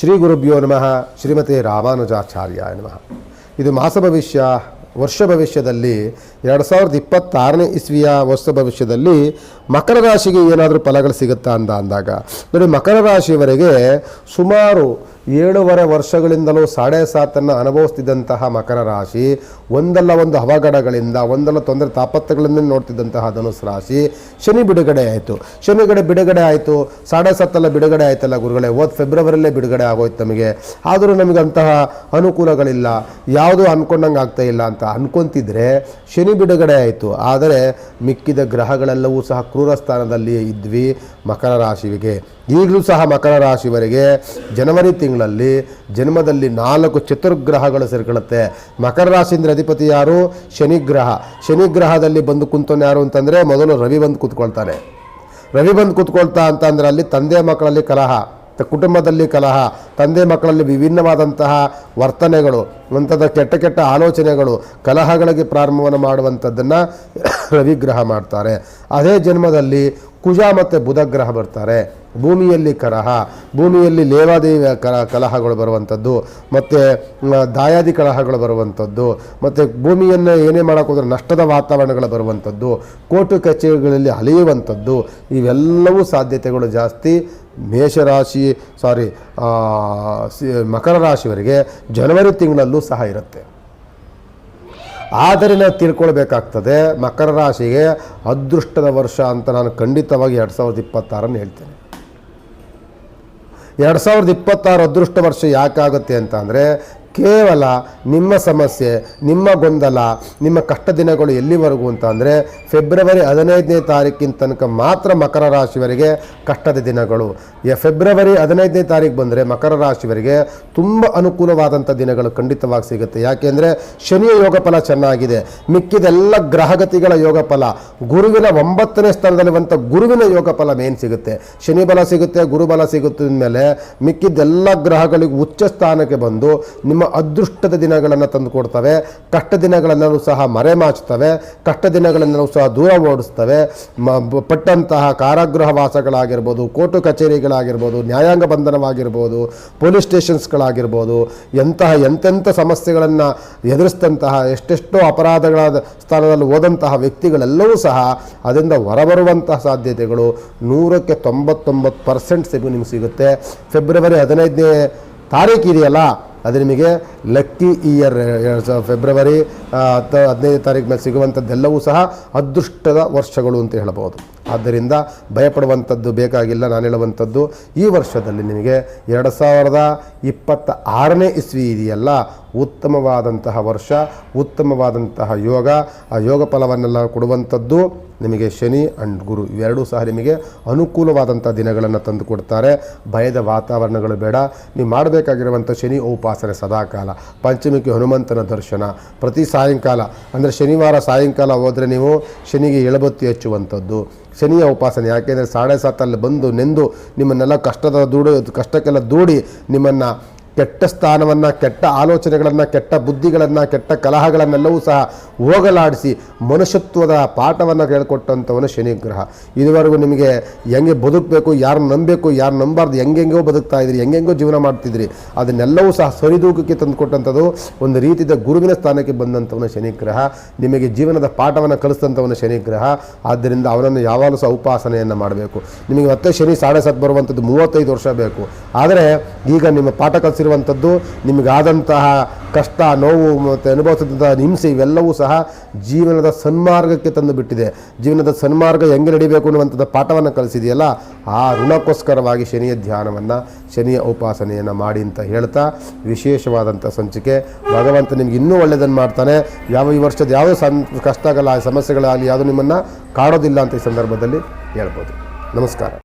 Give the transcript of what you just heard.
ಶ್ರೀ ಗುರುಭ್ಯೋ ನಮಃ. ಶ್ರೀಮತಿ ರಾಮಾನುಜಾಚಾರ್ಯ ನಮಃ. ಇದು ಮಾಸ ಭವಿಷ್ಯ, ವರ್ಷ ಭವಿಷ್ಯದಲ್ಲಿ, ಎರಡು ಸಾವಿರದ ಇಪ್ಪತ್ತಾರನೇ ಇಸ್ವಿಯ ವರ್ಷ ಭವಿಷ್ಯದಲ್ಲಿ ಮಕರ ರಾಶಿಗೆ ಏನಾದರೂ ಫಲಗಳು ಸಿಗುತ್ತಾ ಅಂತ ಅಂದಾಗ, ನೋಡಿ ಮಕರ ರಾಶಿಯವರೆಗೆ ಸುಮಾರು ಏಳೂವರೆ ವರ್ಷಗಳಿಂದಲೂ ಸಾಡೆ ಸಾತನ್ನು ಅನುಭವಿಸ್ತಿದ್ದಂತಹ ಮಕರ ರಾಶಿ, ಒಂದಲ್ಲ ಒಂದು ಅವಘಡಗಳಿಂದ, ಒಂದಲ್ಲ ತೊಂದರೆ ತಾಪತ್ರಗಳಿಂದ ನೋಡ್ತಿದ್ದಂತಹ ಧನುಸ್ ರಾಶಿ, ಶನಿ ಬಿಡುಗಡೆ ಆಯಿತು. ಶನಿಗಡೆ ಬಿಡುಗಡೆ ಆಯಿತು. ಸಾಡೆ ಸತ್ತೆಲ್ಲ ಬಿಡುಗಡೆ ಆಯ್ತಲ್ಲ ಗುರುಗಳೇ ಓದ್ ಫೆಬ್ರವರಿಯಲ್ಲೇ ಬಿಡುಗಡೆ ಆಗೋಯ್ತು ನಮಗೆ. ಆದರೂ ನಮಗೆ ಅನುಕೂಲಗಳಿಲ್ಲ. ಯಾವುದೂ ಅಂದ್ಕೊಂಡಂಗೆ ಆಗ್ತಾ ಇಲ್ಲ ಅಂತ ಅನ್ಕೊಂತಿದ್ರೆ ಶನಿ ಬಿಡುಗಡೆ ಆಯಿತು. ಆದರೆ ಮಿಕ್ಕಿದ ಗ್ರಹಗಳೆಲ್ಲವೂ ಸಹ ಕ್ರೂರ ಸ್ಥಾನದಲ್ಲಿ ಇದ್ವಿ ಮಕರ ರಾಶಿಗೆ ಈಗಲೂ ಸಹ ಮಕರ ರಾಶಿವರೆಗೆ ಜನವರಿ ತಿಂಗಳಲ್ಲಿ ಜನ್ಮದಲ್ಲಿ ನಾಲ್ಕು ಚತುರ್ಗ್ರಹಗಳು ಸೇರ್ಕೊಳ್ಳುತ್ತೆ. ಮಕರ ರಾಶಿಯಿಂದ ಅಧಿಪತಿ ಯಾರು? ಶನಿಗ್ರಹ ಶನಿಗ್ರಹದಲ್ಲಿ ಬಂದು ಕುಂತವನು ಯಾರು ಅಂತಂದರೆ ಮೊದಲು ರವಿ ಬಂದು ಕೂತ್ಕೊಳ್ತಾನೆ. ರವಿ ಬಂದು ಕೂತ್ಕೊಳ್ತಾ ಅಂತಂದರೆ ಅಲ್ಲಿ ತಂದೆ ಮಕ್ಕಳಲ್ಲಿ ಕಲಹ ಕುಟುಂಬದಲ್ಲಿ ಕಲಹ ತಂದೆ ಮಕ್ಕಳಲ್ಲಿ ವಿಭಿನ್ನವಾದಂತಹ ವರ್ತನೆಗಳು ಅಂಥದ್ದು ಕೆಟ್ಟ ಕೆಟ್ಟ ಆಲೋಚನೆಗಳು, ಕಲಹಗಳಿಗೆ ಪ್ರಾರಂಭವನ್ನು ಮಾಡುವಂಥದ್ದನ್ನು ರವಿಗ್ರಹ ಮಾಡ್ತಾರೆ. ಅದೇ ಜನ್ಮದಲ್ಲಿ ಕುಜ ಮತ್ತು ಬುಧಗ್ರಹ ಬರ್ತಾರೆ. ಭೂಮಿಯಲ್ಲಿ ಕಲಹ ಭೂಮಿಯಲ್ಲಿ ಲೇವಾದೇವಿ ಕಲ ಕಲಹಗಳು ಬರುವಂಥದ್ದು, ಮತ್ತು ದಾಯಾದಿ ಕಲಹಗಳು ಬರುವಂಥದ್ದು, ಮತ್ತು ಭೂಮಿಯನ್ನು ಏನೇ ಮಾಡೋಕೆ ಹೋದ್ರೆ ನಷ್ಟದ ವಾತಾವರಣಗಳು ಬರುವಂಥದ್ದು, ಕೋರ್ಟು ಕಚೇರಿಗಳಲ್ಲಿ ಅಲಿಯುವಂಥದ್ದು, ಇವೆಲ್ಲವೂ ಸಾಧ್ಯತೆಗಳು ಜಾಸ್ತಿ. ಮೇಷರಾಶಿ, ಸಾರಿ ಮಕರ ರಾಶಿಯವರಿಗೆ ಜನವರಿ ತಿಂಗಳಲ್ಲೂ ಸಹ ಇರುತ್ತೆ. ಆದರೆ ನಾವು ತಿಳ್ಕೊಳ್ಬೇಕಾಗ್ತದೆ, ಮಕರ ರಾಶಿಗೆ ಅದೃಷ್ಟದ ವರ್ಷ ಅಂತ ನಾನು ಖಂಡಿತವಾಗಿ ಎರಡು ಸಾವಿರದ ಇಪ್ಪತ್ತಾರನ್ನು ಹೇಳ್ತೇನೆ. ಎರಡು ಸಾವಿರದ ಇಪ್ಪತ್ತಾರು ಅದೃಷ್ಟ ವರ್ಷ ಯಾಕಾಗುತ್ತೆ ಅಂತ ಅಂದರೆ ಕೇವಲ ನಿಮ್ಮ ಸಮಸ್ಯೆ, ನಿಮ್ಮ ಗೊಂದಲ, ನಿಮ್ಮ ಕಷ್ಟ ದಿನಗಳು ಎಲ್ಲಿವರೆಗೂ ಅಂತ ಅಂದರೆ ಫೆಬ್ರವರಿ ಹದಿನೈದನೇ ತಾರೀಕಿನ ತನಕ ಮಾತ್ರ ಮಕರ ರಾಶಿವರಿಗೆ ಕಷ್ಟದ ದಿನಗಳು. ಫೆಬ್ರವರಿ ಹದಿನೈದನೇ ತಾರೀಕು ಬಂದರೆ ಮಕರ ರಾಶಿವರಿಗೆ ತುಂಬ ಅನುಕೂಲವಾದಂಥ ದಿನಗಳು ಖಂಡಿತವಾಗಿ ಸಿಗುತ್ತೆ. ಯಾಕೆಂದರೆ ಶನಿಯ ಯೋಗ ಫಲ ಚೆನ್ನಾಗಿದೆ. ಮಿಕ್ಕಿದೆಲ್ಲ ಗ್ರಹಗತಿಗಳ ಯೋಗ ಫಲ. ಗುರುವಿನ ಒಂಬತ್ತನೇ ಸ್ಥಾನದಲ್ಲಿರುವಂಥ ಗುರುವಿನ ಯೋಗ ಫಲ ಮೇನ್ ಸಿಗುತ್ತೆ. ಶನಿ ಬಲ ಸಿಗುತ್ತೆ ಗುರುಬಲ ಸಿಗುತ್ತೆ ಮೇಲೆ ಮಿಕ್ಕಿದ್ದೆಲ್ಲ ಗ್ರಹಗಳಿಗೂ ಉಚ್ಚ ಸ್ಥಾನಕ್ಕೆ ಬಂದು ನಿಮ್ಮ ಅದೃಷ್ಟದ ದಿನಗಳನ್ನು ತಂದು ಕೊಡ್ತವೆ. ಕಷ್ಟ ದಿನಗಳನ್ನೂ ಸಹ ಮರೆಮಾಚುತ್ತವೆ ಕಷ್ಟ ದಿನಗಳನ್ನೂ ಸಹ ದೂರ ಓಡಿಸ್ತವೆ. ಮ ಪಟ್ಟಂತಹ ಕಾರಾಗೃಹ ವಾಸಗಳಾಗಿರ್ಬೋದು ಕೋರ್ಟು ಕಚೇರಿಗಳಾಗಿರ್ಬೋದು, ನ್ಯಾಯಾಂಗ ಬಂಧನವಾಗಿರ್ಬೋದು, ಪೊಲೀಸ್ ಸ್ಟೇಷನ್ಸ್ಗಳಾಗಿರ್ಬೋದು, ಎಂತಹ ಎಂತೆಂಥ ಸಮಸ್ಯೆಗಳನ್ನು ಎದುರಿಸಿದಂತಹ, ಎಷ್ಟೆಷ್ಟೋ ಅಪರಾಧಗಳ ಸ್ಥಾನದಲ್ಲಿ ಹೋದಂತಹ ವ್ಯಕ್ತಿಗಳೆಲ್ಲವೂ ಸಹ ಅದರಿಂದ ಹೊರಬರುವಂತಹ ಸಾಧ್ಯತೆಗಳು ನೂರಕ್ಕೆ ತೊಂಬತ್ತೊಂಬತ್ತು ಪರ್ಸೆಂಟ್ ಸಿಗು ನಿಮ್ಗೆ ಸಿಗುತ್ತೆ. ಫೆಬ್ರವರಿ ಹದಿನೈದನೇ ತಾರೀಕು ಇದೆಯಲ್ಲ? ಅದು ನಿಮಗೆ ಲಕ್ಕಿ ಇಯರ್ ಫೆಬ್ರವರಿ ಹತ್ತು, ಹದಿನೈದು ತಾರೀಕು ಮೇಲೆ ಸಿಗುವಂಥದ್ದೆಲ್ಲವೂ ಸಹ ಅದೃಷ್ಟದ ವರ್ಷಗಳು ಅಂತ ಹೇಳ್ಬೋದು ಆದ್ದರಿಂದ ಭಯಪಡುವಂಥದ್ದು ಬೇಕಾಗಿಲ್ಲ. ನಾನು ಹೇಳುವಂಥದ್ದು ಈ ವರ್ಷದಲ್ಲಿ ನಿಮಗೆ ಎರಡು ಸಾವಿರದ ಇಪ್ಪತ್ತ ಆರನೇ ಇಸ್ವಿ ಇದೆಯಲ್ಲ, ಉತ್ತಮವಾದಂತಹ ವರ್ಷ, ಉತ್ತಮವಾದಂತಹ ಯೋಗ. ಆ ಯೋಗ ಫಲವನ್ನೆಲ್ಲ ಕೊಡುವಂಥದ್ದು ನಿಮಗೆ ಶನಿ ಅಂಡ್ ಗುರು ಇವೆರಡೂ ಸಹ ನಿಮಗೆ ಅನುಕೂಲವಾದಂಥ ದಿನಗಳನ್ನು ತಂದು ಕೊಡ್ತಾರೆ. ಭಯದ ವಾತಾವರಣಗಳು ಬೇಡ. ನೀವು ಮಾಡಬೇಕಾಗಿರುವಂಥ ಶನಿ, ಉಪಾಸನೆ ಸದಾಕಾಲ. ಪಂಚಮಿಗೆ ಹನುಮಂತನ ದರ್ಶನ. ಪ್ರತಿ ಸಾಯಂಕಾಲ, ಅಂದರೆ ಶನಿವಾರ ಸಾಯಂಕಾಲ ಹೋದರೆ ನೀವು ಶನಿಗೆ ಎಳಬತ್ತಿ ಹಚ್ಚುವಂಥದ್ದು. ಶನಿಯ ಉಪಾಸನೆ ಯಾಕೆಂದರೆ ಸಾಡೆ ಸಾತಲ್ಲಿ ಬಂದು ನೆಂದು ನಿಮ್ಮನ್ನೆಲ್ಲ ಕಷ್ಟದ ದೂಡ ಕಷ್ಟಕ್ಕೆಲ್ಲ ದೂಡಿ ನಿಮ್ಮನ್ನು ಕೆಟ್ಟ ಸ್ಥಾನವನ್ನು, ಕೆಟ್ಟ ಆಲೋಚನೆಗಳನ್ನು, ಕೆಟ್ಟ ಬುದ್ಧಿಗಳನ್ನು, ಕೆಟ್ಟ ಕಲಹಗಳನ್ನೆಲ್ಲವೂ ಸಹ ಹೋಗಲಾಡಿಸಿ ಮನುಷ್ಯತ್ವದ ಪಾಠವನ್ನು ಹೇಳ್ಕೊಟ್ಟಂಥವನು ಶನಿಗ್ರಹ. ಇದುವರೆಗೂ ನಿಮಗೆ ಹೆಂಗೆ ಬದುಕಬೇಕು ಯಾರು ನಂಬಬೇಕು ಯಾರು ನಂಬಾರ್ದು, ಹೆಂಗೆಂಗೋ ಬದುಕ್ತಾ ಇದ್ರಿ ಹೆಂಗೆಂಗೋ ಜೀವನ ಮಾಡ್ತಿದ್ರಿ ಅದನ್ನೆಲ್ಲವೂ ಸಹ ಸರಿದೂಕಕ್ಕೆ ತಂದುಕೊಟ್ಟಂಥದ್ದು ಒಂದು ರೀತಿಯ ಗುರುವಿನ ಸ್ಥಾನಕ್ಕೆ ಬಂದಂಥವನು ಶನಿಗ್ರಹ. ನಿಮಗೆ ಜೀವನದ ಪಾಠವನ್ನು ಕಲಿಸಿದಂಥವನು ಶನಿಗ್ರಹ. ಆದ್ದರಿಂದ ಅವನನ್ನು ಯಾವಾಗಲೂ ಸಹ ಉಪಾಸನೆಯನ್ನು ಮಾಡಬೇಕು. ನಿಮಗೆ ಮತ್ತೆ ಶನಿ, ಸಾಡೆ ಸತ್ ಬರುವಂಥದ್ದು ಮೂವತ್ತೈದು ವರ್ಷ ಬೇಕು. ಆದರೆ ಈಗ ನಿಮ್ಮ ಪಾಠ ಕಲಿಸಿರುವಂಥದ್ದು ನಿಮಗಾದಂತಹ ಕಷ್ಟ, ನೋವು ಮತ್ತು ಅನುಭವಿಸಿದಂತಹ ಹಿಂಸೆ ಇವೆಲ್ಲವೂ ಸಹ ಜೀವನದ ಸನ್ಮಾರ್ಗಕ್ಕೆ ತಂದು ಬಿಟ್ಟಿದೆ ಜೀವನದ ಸನ್ಮಾರ್ಗ ಹೆಂಗೆ ನಡಿಬೇಕು ಅನ್ನುವಂಥದ್ದು ಪಾಠವನ್ನು ಕಲಿಸಿದೆಯಲ್ಲ, ಆ ಋಣಕ್ಕೋಸ್ಕರವಾಗಿ ಶನಿಯ ಧ್ಯಾನವನ್ನು, ಶನಿಯ ಉಪಾಸನೆಯನ್ನು ಮಾಡಿ ಅಂತ ಹೇಳ್ತಾ ವಿಶೇಷವಾದಂಥ ಸಂಚಿಕೆ. ಭಗವಂತ ನಿಮ್ಗೆ ಇನ್ನೂ ಒಳ್ಳೆಯದನ್ನು ಮಾಡ್ತಾನೆ. ಯಾವ ಈ ವರ್ಷದ ಯಾವುದೇ ಸನ್ ಕಷ್ಟಗಳ ಸಮಸ್ಯೆಗಳಾಗಲಿ ಯಾವುದು ನಿಮ್ಮನ್ನು ಕಾಡೋದಿಲ್ಲ ಅಂತ ಈ ಸಂದರ್ಭದಲ್ಲಿ ಹೇಳ್ಬೋದು. ನಮಸ್ಕಾರ.